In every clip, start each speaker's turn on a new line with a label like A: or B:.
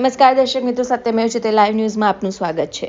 A: નમસ્કાર દર્શક મિત્રો સત્યમેવ છે તે લાઈવ ન્યૂઝમાં આપનું સ્વાગત છે.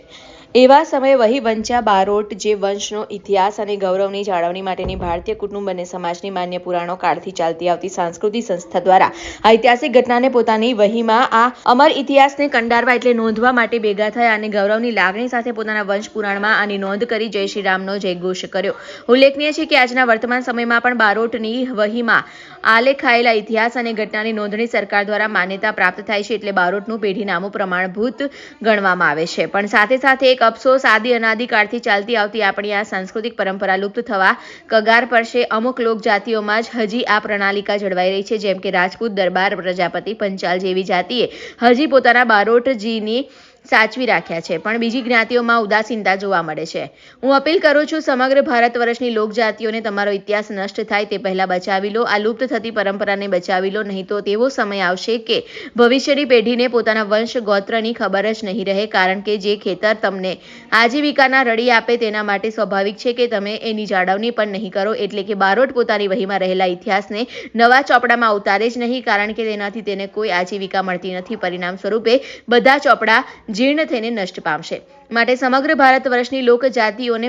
A: એવા સમયે વહી વંચા બારોટ જે વંશનો ઇતિહાસ અને ગૌરવની જાળવણી માટેની ભારતીય કુટુંબ અને સમાજની માન્ય પુરાણો કાળથી ચાલતી આવતી સાંસ્કૃતિક સંસ્થા દ્વારા ઐતિહાસિક ઘટનાને પોતાની વહીમાં આ અમર ઇતિહાસને કંડારવા એટલે નોંધવા માટે ભેગા થયા અને ગૌરવની લાગણી સાથે પોતાના વંશ પુરાણમાં આની નોંધ કરી જય શ્રી રામનો જયઘોષ કર્યો. ઉલ્લેખનીય છે કે આજના વર્તમાન સમયમાં પણ બારોટની વહીમાં આલેખાયેલા ઇતિહાસ અને ઘટનાની નોંધણી સરકાર દ્વારા માન્યતા પ્રાપ્ત થાય છે એટલે બારોટનું પેઢીનામું પ્રમાણભૂત ગણવામાં આવે છે. પણ સાથે સાથે એક અફસોસ, આદિ અનાદિકાળથી ચાલતી આવતી આપણી આ સાંસ્કૃતિક પરંપરા લુપ્ત થવા કગાર પર છે અમુક લોક જાતિઓમાં જ હજી આ પ્રણાલિકા જળવાઈ રહી છે. જેમ કે રાજપૂત, દરબાર, પ્રજાપતિ, પંચાલ જેવી જાતિએ હજી પોતાના બારોટજીની સાચવી રાખ્યા છે. પણ બીજી જ્ઞાતિઓમાં ઉદાસીનતા જોવા મળે છે. હું અપીલ કરું છું, સમગ્ર ભારત વર્ષની લોકજાતિઓને તમારો ઇતિહાસ નષ્ટ થાય તે પહેલાં બચાવી લો, આ લુપ્ત થતી પરંપરાને બચાવી લો, નહીં તો તેવો સમય આવશે કે ભવિષ્યની પેઢીને પોતાના વંશ ગોત્રની ખબર જ નહીં રહે, કારણ કે જે ખેતર તમને આજીવિકાના રડી આપે તેના માટે સ્વાભાવિક છે કે તમે એની જાળવણી પણ નહીં કરો, એટલે કે બારોટ પોતાની વહીમાં રહેલા ઇતિહાસને નવા ચોપડામાં ઉતારે જ નહીં, કારણ કે તેનાથી તેને કોઈ આજીવિકા મળતી નથી. પરિણામ સ્વરૂપે બધા ચોપડા જીર્ણ થઈને નષ્ટ પામશે. માટે સમગ્ર ભારત વર્ષની લોક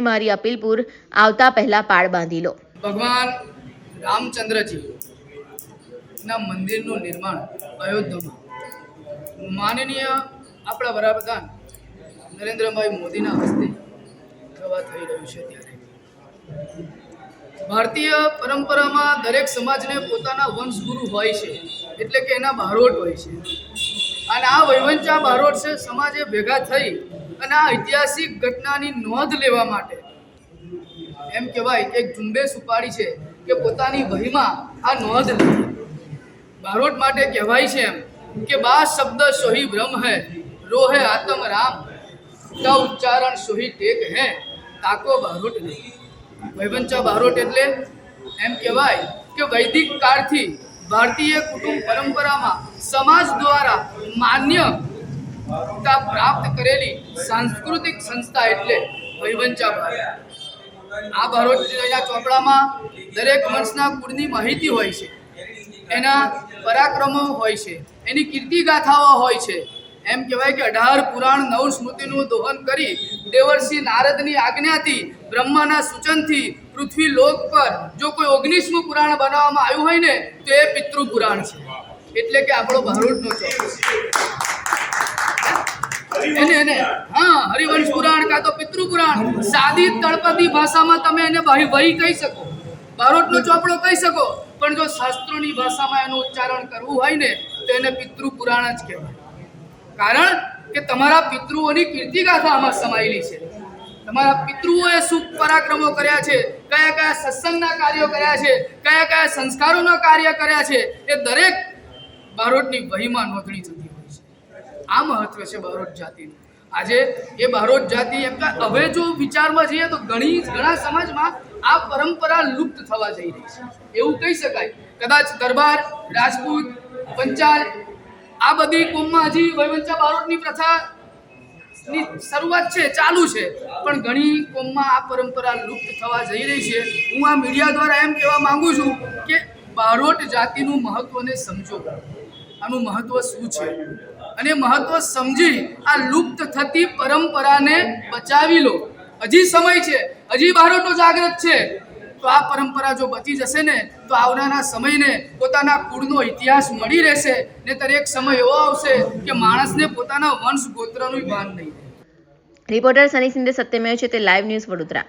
A: મારી અપીલ પૂર આવતા પહેલા પાળ બાંધી લો.
B: ભગવાન રામચંદ્રજી, ના મંદિરનું નિર્માણ અયોધ્યામાં. માનનીય આપણા વડાપ્રધાન નરેન્દ્રભાઈ મોદીના હસ્તે થવા થઈ રહ્યું છે ત્યારે. ભારતીય પરંપરામાં દરેક સમાજને પોતાના વંશગુરુ હોય છે, એટલે કે એના બારોટ હોય છે. અને આ વૈવંચા બારોટ છે, સમાજે ભેગા થઈ અને આ ઐતિહાસિક ઘટનાની નોંધ લેવા માટે. એમ કહેવાય એક ઝુંબેશ ઉપાડી છે કે પોતાની વહીમાં આ નોંધ લીધી. બારોટ માટે કહેવાય છે એમ કે બા શબ્દ સોહી બ્રહ્મ હૈ, રોહે આત્મ રામ કા ઉચ્ચારણ સોહી ટેક હૈ, તાકો બારોટ નહીં. વૈવંચા બારોટ એટલે એમ કહેવાય કે વૈદિક કાળથી ભારતીય કુટુંબ પરંપરામાં સમાજ દ્વારા માન્યતા પ્રાપ્ત કરેલી સાંસ્કૃતિક સંસ્થા એટલે વૈવંચા ભારત. આ બારોટના ચોપડામાં દરેક વંશના કુળની માહિતી હોય છે. એના પરાક્રમો હોય છે. એની કીર્તિ ગાથાઓ હોય છે. એમ કહેવાય કે અઢાર પુરાણ નવ સ્મૃતિનું દોહન કરી દેવર્ષિ નારદની આજ્ઞાથી, બ્રહ્માના સૂચનથી પૃથ્વી લોક પર જો કોઈ ઓગણીસમું પુરાણ બનાવવામાં આવ્યું હોય ને, તો એ પિતૃ પુરાણ છે. એટલે કે આપણો એને હા, હરિવંશ પુરાણ કાં તો પિતૃ પુરાણ સાદી તળપદી ભાષામાં તમે એને વહી વહી કહી શકો. બારોટનો ચોપડો કહી શકો. પણ જો શાસ્ત્રોની ભાષામાં એનું ઉચ્ચારણ કરવું હોય ને, તો એને પિતૃ પુરાણ જ કહેવાય. કારણ કે તમારા પિતૃઓની કીર્તિગાથા આમાં સમાયેલી છે. તમારા પિતૃઓએ શું પરાક્રમો કર્યા છે, કયા કયા સત્સંગના કાર્યો કર્યા છે, કયા કયા સંસ્કારોના કાર્ય કર્યા છે, એ દરેક બારોટની વહીમાં નોંધણી થતી હોય છે. આ મહત્વ છે બારોટ જાતિનું. આજે એ બારોટ જાતિ એમ કે હવે જો વિચારમાં જઈએ તો ઘણી, ઘણા સમાજમાં આ પરંપરા લુપ્ત થવા જઈ રહી છે. એવું કહી શકાય. કદાચ દરબાર, રાજપૂત, પંચાલ આ બધી કોમમાં હજી વૈવંચા બારોટની પ્રથા ની શરૂઆત છે, ચાલુ છે. પણ ઘણી કોમમાં આ પરંપરા લુપ્ત થવા જઈ રહી છે. હું આ મીડિયા દ્વારા એમ કહેવા માંગુ છું કે બારોટ જાતિનું મહત્વને સમજો. આનું મહત્વ શું છે? અને મહત્વ સમજી આ લુપ્ત થતી પરંપરાને બચાવી લો. હજી સમય છે. હજી બારોટો જાગૃત છે. તો આ પરંપરા જો બચી જશે ને, તો આવનારા સમયને પોતાના કુળનો ઇતિહાસ મળી રહેશે ને એક સમય એવો આવશે કે માણસને પોતાના વંશ ગોત્રનું ભાન નહીં
A: રિપોર્ટર સની સિંધે સત્યમેવ છે તે લાઈવ ન્યૂઝ વડોદરા.